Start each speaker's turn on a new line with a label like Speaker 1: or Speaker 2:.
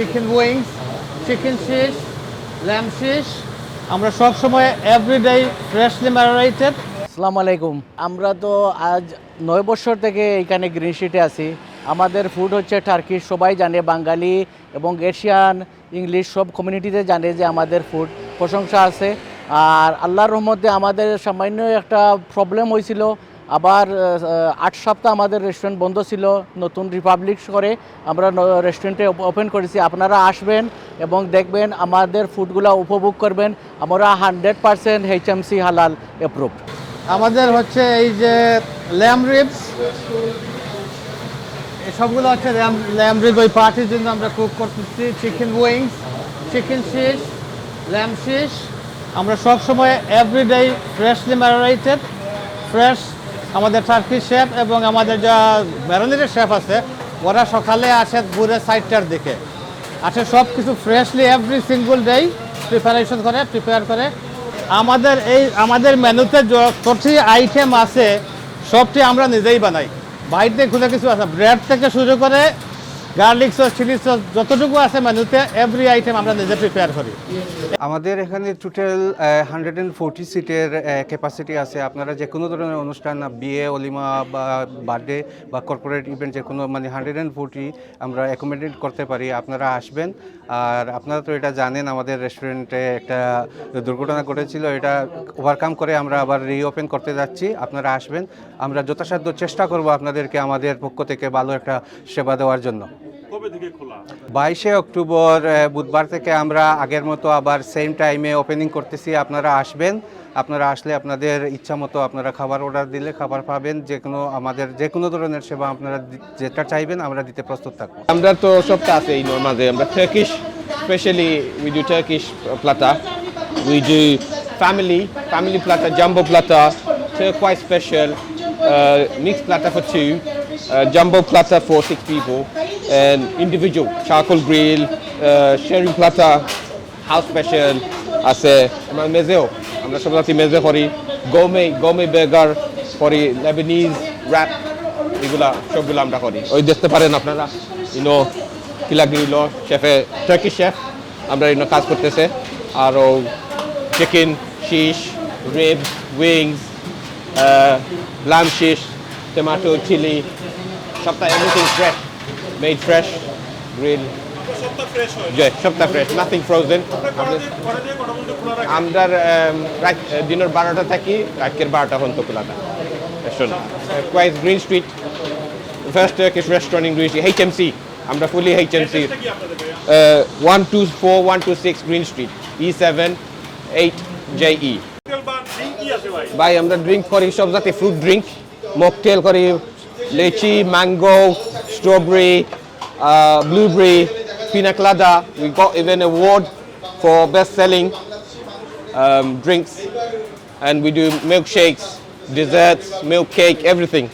Speaker 1: Chicken wings chicken shish lamb shish আমরা সব সময় এভরিডে ফ্রেশলি ম্যারিনেটেড
Speaker 2: আসসালামু আলাইকুম। আমরা তো আজ নয় বছর থেকে এখানে গ্রিন শিটে আছি। আমাদের ফুড হচ্ছে টার্কিশ সবাই জানে বাঙালি এবং এশিয়ান ইংলিশ সব কমিউনিটিতে জানে যে আমাদের ফুড প্রশংসা আছে। আর আল্লাহর রহমতে আমাদের সামান্য একটা প্রবলেম হয়েছিল। আবার আট সপ্তাহ আমাদের রেস্টুরেন্ট বন্ধ ছিল, নতুন রিপাবলিক করে আমরা রেস্টুরেন্টে ওপেন করেছি। আপনারা আসবেন এবং দেখবেন আমাদের ফুডগুলো উপভোগ করবেন। আমরা hundred percent H M C হালাল অ্যাপ্রুভ
Speaker 1: আমাদের হচ্ছে এই যে ল্যাম রিবস সবগুলো হচ্ছে ল্যাম ল্যাম রিব ওই পার্টির জন্য আমরা কুক করতেছি। Chicken wings chicken shish lamb shish আমরা সবসময় এভরিডে ফ্রেশলি ম্যারিনেটেড ফ্রেশ আমাদের টার্কি শেফ এবং আমাদের যা ম্যারিনেটেড শেফ আছে, ওরা সকালে আসে ঘুরে সাইডটার দিকে। আসে সব কিছু ফ্রেশলি এভরি সিঙ্গল ডেই প্রিপারেশন করে প্রিপেয়ার করে। আমাদের এই, আমাদের মেনুতে যতটি আইটেম আছে, সবটি আমরা নিজেই বানাই। বাইরে খুলে কিছু আছে ব্রেড থেকে শুরু করে গার্লিক সস চিলি সস যতটুকু আছে মেনুতে এভরি আইটেম আমরা নিজে প্রিপেয়ার করি।
Speaker 3: আমাদের এখানে টোটাল হান্ড্রেড অ্যান্ড ফোরটি সিটের ক্যাপাসিটি আছে। আপনারা যে কোনো ধরনের অনুষ্ঠান, বিয়ে, অলিমা, বা বার্থডে বা কর্পোরেট ইভেন্ট যে কোনো মানে হান্ড্রেড অ্যান্ড ফোরটি আমরা অ্যাকোমোডেট করতে পারি। আপনারা আসবেন। আর আপনারা তো এটা জানেন, আমাদের রেস্টুরেন্টে একটা দুর্ঘটনা ঘটেছিল। এটা ওভারকাম করে আমরা আবার রিওপেন করতে যাচ্ছি। আপনারা আসবেন। আমরা যথাসাধ্য চেষ্টা করব আপনাদেরকে, আমাদের পক্ষ থেকে ভালো একটা সেবা দেওয়ার জন্য। বাইশে অক্টোবর বুধবার থেকে আমরা আগের মতো আবার সেম টাইমে ওপেনিং করতেছি। আপনারা আসবেন। আপনারা আসলে আপনাদের ইচ্ছা মতো আপনারা খাবার অর্ডার দিলে খাবার পাবেন। যে কোনো আমাদের যে কোনো ধরনের সেবা আপনারা যেটা চাইবেন আমরা দিতে প্রস্তুত থাকব।
Speaker 4: আমরা তো সবটা আছে এই মাঝে। আমরা Turkish specially we do Turkish platter we do family family platter jumbo platter uh, mixed platter for two. uh, jumbo platter for six people and individual charcoal grill uh, sharing platter house special আছে আমরা মেজেও আমরা সব রাতে মেজে করি গোমে গোমে বেগার করি Lebanese rap এগুলা সবগুলো আমরা করি ওই দেখতে পারেন আপনারা ইনো কিলাগিরিল শেফে টার্কি শেফ আমরা ইনো কাজ করতেছে আরও chicken shish rib wings lamb shish tomato chili সবটা everything fresh made fresh grill সবটা ফ্রেশ নাথিং ফ্রোজেন আমরা রাত দিনের বারোটা থাকি রাতের বারোটা পর্যন্ত খোলা থাকে quite Green Street first Turkish restaurant in Green HMC আমরা fully HMC one two four one two six Green Street E seven eight J E ভাই? আমরা ড্রিঙ্ক করি সব জাতি ফ্রুট ড্রিঙ্ক মকটেল করি lychee, mango, strawberry, uh, blueberry, pina colada. We got even award for best-selling um, drinks, and we do milkshakes, desserts, milk cake, everything.